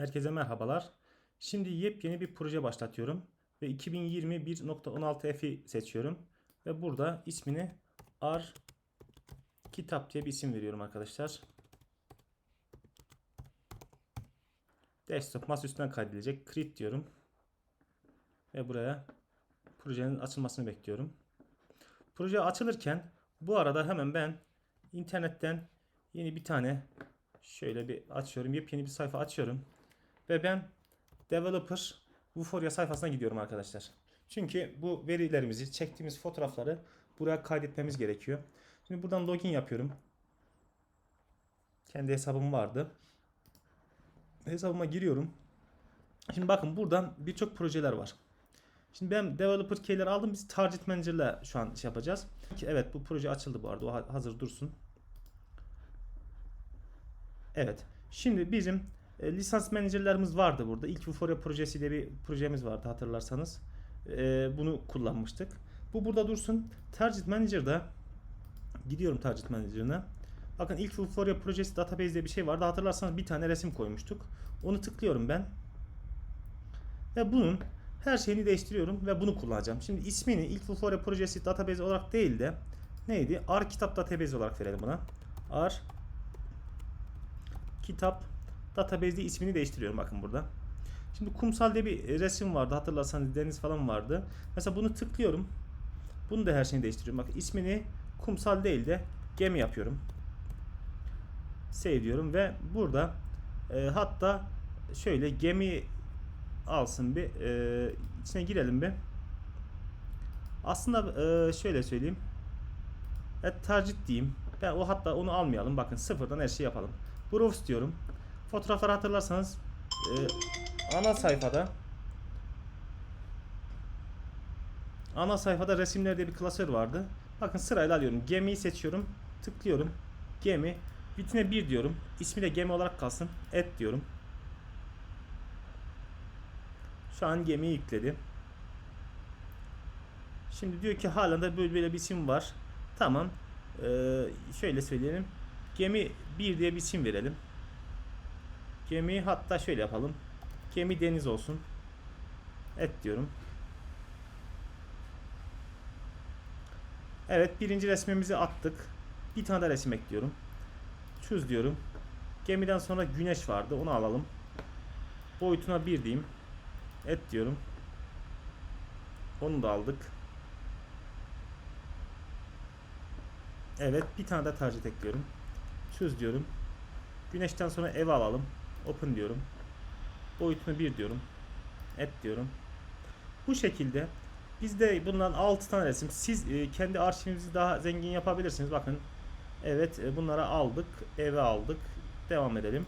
Herkese merhabalar. Şimdi yepyeni bir proje başlatıyorum ve 2020 1.16f'i seçiyorum ve burada ismini R kitap diye bir isim veriyorum arkadaşlar. Desktop masa üstünden kaydedilecek. Create diyorum. Ve buraya projenin açılmasını bekliyorum. Proje açılırken bu arada hemen ben internetten yeni bir tane şöyle bir açıyorum. Yepyeni bir sayfa açıyorum. Ve ben developer Vuforia sayfasına gidiyorum arkadaşlar. Çünkü bu verilerimizi, çektiğimiz fotoğrafları buraya kaydetmemiz gerekiyor. Şimdi buradan login yapıyorum. Kendi hesabım vardı. Hesabıma giriyorum. Şimdi bakın buradan birçok projeler var. Şimdi ben developer key'leri aldım. Biz target manager'la şu an şey yapacağız. Evet bu proje açıldı bu arada. O ha- hazır dursun. Evet. Şimdi bizim e, lisans menajerlerimiz vardı burada. İlk Vuforia projesi diye bir projemiz vardı hatırlarsanız. E, bunu kullanmıştık. Bu burada dursun. Target Manager'da gidiyorum Target Manager'ına. Bakın ilk Vuforia projesi database diye bir şey vardı. Hatırlarsanız bir tane resim koymuştuk. Onu tıklıyorum ben. Ve bunun her şeyini değiştiriyorum ve bunu kullanacağım. Şimdi ismini ilk Vuforia projesi database olarak değil de neydi? R kitap database olarak verelim buna. R kitap database'de ismini değiştiriyorum bakın burada. Şimdi kumsal diye bir resim vardı hatırlarsanız deniz falan vardı. Mesela bunu tıklıyorum. Bunu da her şeyini değiştiriyorum. Bakın ismini kumsal değil de gemi yapıyorum. Save diyorum ve burada e, hatta şöyle gemi alsın bir e, içine girelim bir. Aslında e, şöyle söyleyeyim. Evet target diyeyim. Ben o hatta onu almayalım. Bakın sıfırdan her şeyi yapalım. Browse diyorum. Fotoğrafları hatırlarsanız e, ana sayfada ana sayfada resimler diye bir klasör vardı. Bakın sırayla alıyorum. Gemiyi seçiyorum. Tıklıyorum. Gemi. Vitrine 1 diyorum. İsmi de gemi olarak kalsın. Et diyorum. Şu an gemiyi yükledi. Şimdi diyor ki halen de böyle, böyle bir isim var. Tamam. Ee, şöyle söyleyelim. Gemi 1 diye bir isim verelim. Gemi hatta şöyle yapalım. Gemi deniz olsun. Et diyorum. Evet birinci resmimizi attık. Bir tane daha resim ekliyorum. Çöz diyorum. Gemiden sonra güneş vardı. Onu alalım. Boyutuna 1 diyeyim. Et diyorum. Onu da aldık. Evet bir tane daha target ekliyorum. Çöz diyorum. Güneşten sonra ev alalım. Open diyorum. Boyutunu 1 diyorum. Et diyorum. Bu şekilde bizde bundan 6 tane resim. Siz e, kendi arşivinizi daha zengin yapabilirsiniz. Bakın. Evet e, bunlara aldık. Eve aldık. Devam edelim.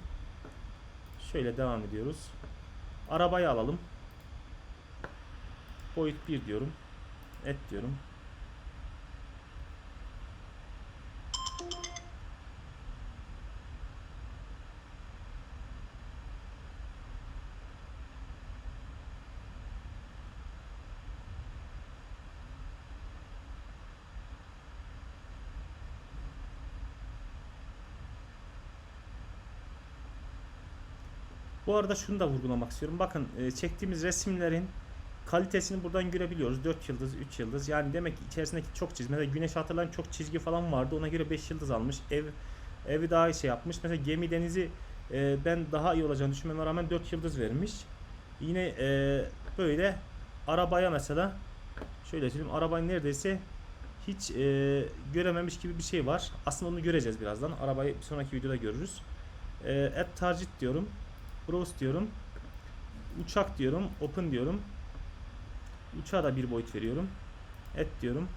Şöyle devam ediyoruz. Arabayı alalım. Boyut 1 diyorum. Et diyorum. Bu arada şunu da vurgulamak istiyorum. Bakın e, çektiğimiz resimlerin kalitesini buradan görebiliyoruz. 4 yıldız, 3 yıldız. Yani demek ki içerisindeki çok çizgi. Mesela güneş hatırlayın çok çizgi falan vardı. Ona göre 5 yıldız almış. Ev evi daha iyi şey yapmış. Mesela gemi denizi e, ben daha iyi olacağını düşünmeme rağmen 4 yıldız vermiş. Yine e, böyle arabaya mesela şöyle söyleyeyim arabayı neredeyse hiç e, görememiş gibi bir şey var. Aslında onu göreceğiz birazdan. Arabayı bir sonraki videoda görürüz. E, add target diyorum. Browse diyorum. Uçak diyorum. Open diyorum. Uçağa da bir boyut veriyorum. Et diyorum.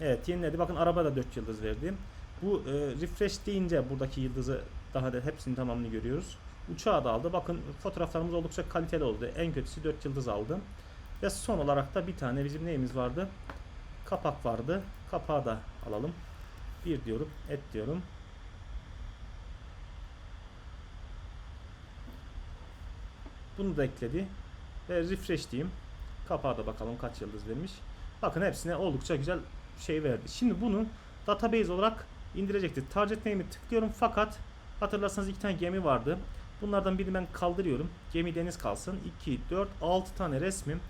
Evet yeniledi. Bakın araba da 4 yıldız verdi. Bu e, refresh deyince buradaki yıldızı daha da hepsinin tamamını görüyoruz. Uçağı da aldı. Bakın fotoğraflarımız oldukça kaliteli oldu. En kötüsü 4 yıldız aldı. Ve son olarak da bir tane bizim neyimiz vardı? Kapak vardı. Kapağı da alalım. 1 diyorum. Et diyorum. Bunu da ekledi. Ve refresh diyeyim. Kapağa da bakalım kaç yıldız vermiş. Bakın hepsine oldukça güzel şey verdi. Şimdi bunu database olarak indirecektir. Target name'i tıklıyorum fakat hatırlarsanız iki tane gemi vardı. Bunlardan birini ben kaldırıyorum. Gemi deniz kalsın. 2, 4, 6 tane resmim.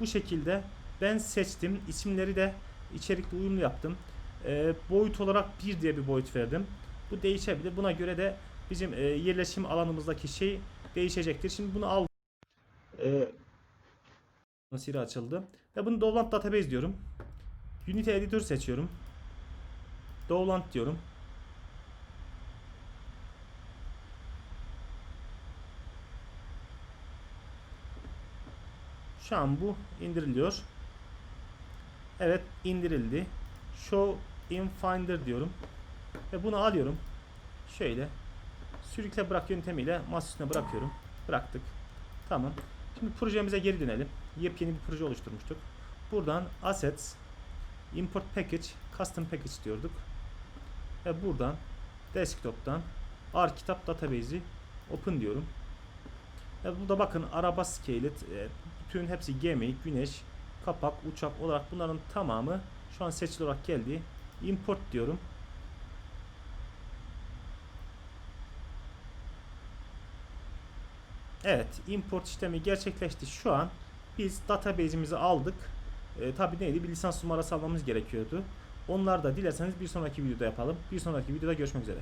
Bu şekilde ben seçtim. İsimleri de içerikle uyumlu yaptım. Ee, boyut olarak 1 diye bir boyut verdim. Bu değişebilir. Buna göre de bizim e, yerleşim alanımızdaki şey değişecektir. Şimdi bunu al. Ee, Siri açıldı. Ve bunu Dovland Database diyorum. Unity Editor seçiyorum. Dovland diyorum. Şu an bu indiriliyor. Evet indirildi. Show in Finder diyorum. Ve bunu alıyorum. Şöyle sürükle bırak yöntemiyle masa üstüne bırakıyorum. Bıraktık. Tamam. Şimdi projemize geri dönelim. Yepyeni bir proje oluşturmuştuk. Buradan Assets, Import Package, Custom Package diyorduk. Ve buradan Desktop'tan R kitap database'i open diyorum. Ve burada bakın araba skelet, e, bütün hepsi gemi, güneş, kapak, uçak olarak bunların tamamı şu an seçili olarak geldi. Import diyorum. Evet, import işlemi gerçekleşti. Şu an biz database'imizi aldık. E, tabii neydi? Bir lisans numarası almamız gerekiyordu. Onlar da dilerseniz bir sonraki videoda yapalım. Bir sonraki videoda görüşmek üzere.